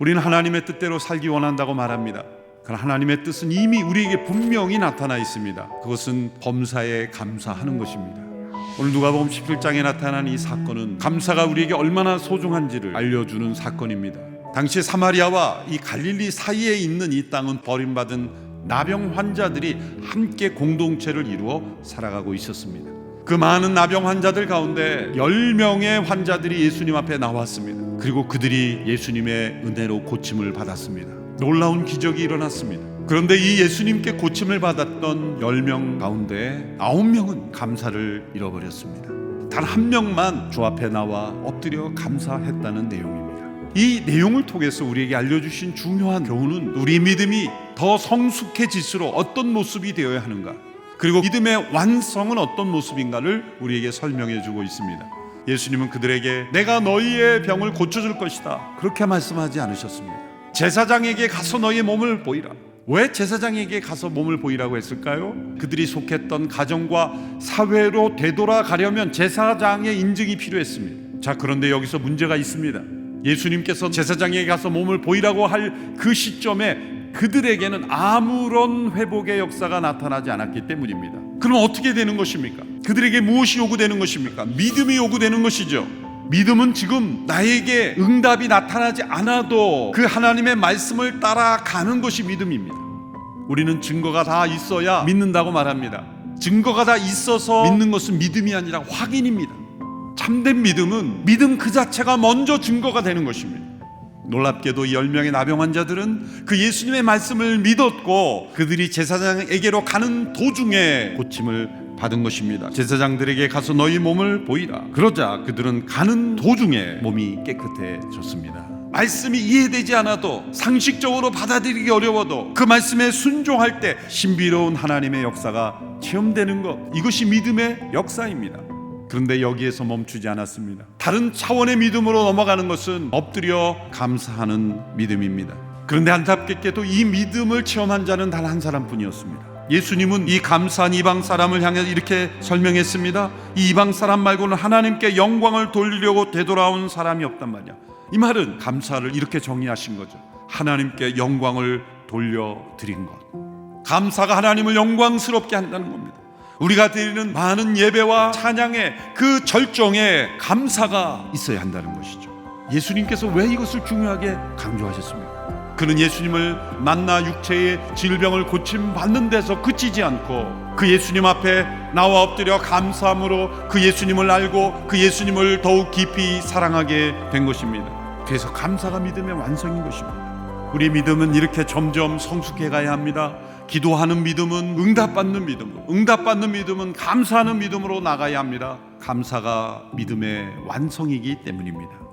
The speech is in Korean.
우리는 하나님의 뜻대로 살기 원한다고 말합니다. 그러나 하나님의 뜻은 이미 우리에게 분명히 나타나 있습니다. 그것은 범사에 감사하는 것입니다. 오늘 누가복음 17장에 나타난 이 사건은 감사가 우리에게 얼마나 소중한지를 알려주는 사건입니다. 당시 사마리아와 이 갈릴리 사이에 있는 이 땅은 버림받은 나병 환자들이 함께 공동체를 이루어 살아가고 있었습니다. 그 많은 나병 환자들 가운데 10명의 환자들이 예수님 앞에 나왔습니다. 그리고 그들이 예수님의 은혜로 고침을 받았습니다. 놀라운 기적이 일어났습니다. 그런데 이 예수님께 고침을 받았던 10명 가운데 9명은 감사를 잃어버렸습니다. 단 한 명만 주 앞에 나와 엎드려 감사했다는 내용입니다. 이 내용을 통해서 우리에게 알려주신 중요한 교훈은 우리 믿음이 더 성숙해질수록 어떤 모습이 되어야 하는가 그리고 믿음의 완성은 어떤 모습인가를 우리에게 설명해 주고 있습니다. 예수님은 그들에게 내가 너희의 병을 고쳐줄 것이다. 그렇게 말씀하지 않으셨습니다. 제사장에게 가서 너희의 몸을 보이라. 왜 제사장에게 가서 몸을 보이라고 했을까요? 그들이 속했던 가정과 사회로 되돌아가려면 제사장의 인증이 필요했습니다. 자, 그런데 여기서 문제가 있습니다. 예수님께서 제사장에게 가서 몸을 보이라고 할 그 시점에 그들에게는 아무런 회복의 역사가 나타나지 않았기 때문입니다. 그럼 어떻게 되는 것입니까? 그들에게 무엇이 요구되는 것입니까? 믿음이 요구되는 것이죠. 믿음은 지금 나에게 응답이 나타나지 않아도 그 하나님의 말씀을 따라가는 것이 믿음입니다. 우리는 증거가 다 있어야 믿는다고 말합니다. 증거가 다 있어서 믿는 것은 믿음이 아니라 확인입니다. 참된 믿음은 믿음 그 자체가 먼저 증거가 되는 것입니다. 놀랍게도 이 10명의 나병 환자들은 그 예수님의 말씀을 믿었고 그들이 제사장에게로 가는 도중에 고침을 받은 것입니다. 제사장들에게 가서 너희 몸을 보이라. 그러자 그들은 가는 도중에 몸이 깨끗해졌습니다. 말씀이 이해되지 않아도 상식적으로 받아들이기 어려워도 그 말씀에 순종할 때 신비로운 하나님의 역사가 체험되는 것 이것이 믿음의 역사입니다. 그런데 여기에서 멈추지 않았습니다. 다른 차원의 믿음으로 넘어가는 것은 엎드려 감사하는 믿음입니다. 그런데 안타깝게도 이 믿음을 체험한 자는 단 한 사람뿐이었습니다. 예수님은 이 감사한 이방 사람을 향해 이렇게 설명했습니다. 이 이방 사람 말고는 하나님께 영광을 돌리려고 되돌아온 사람이 없단 말이야. 이 말은 감사를 이렇게 정의하신 거죠. 하나님께 영광을 돌려드린 것. 감사가 하나님을 영광스럽게 한다는 겁니다. 우리가 드리는 많은 예배와 찬양의 그 절정에 감사가 있어야 한다는 것이죠. 예수님께서 왜 이것을 중요하게 강조하셨습니까? 그는 예수님을 만나 육체의 질병을 고침 받는 데서 그치지 않고 그 예수님 앞에 나와 엎드려 감사함으로 그 예수님을 알고 그 예수님을 더욱 깊이 사랑하게 된 것입니다. 그래서 감사가 믿음의 완성인 것입니다. 우리 믿음은 이렇게 점점 성숙해 가야 합니다. 기도하는 믿음은 응답받는 믿음으로, 응답받는 믿음은 감사하는 믿음으로 나가야 합니다. 감사가 믿음의 완성이기 때문입니다.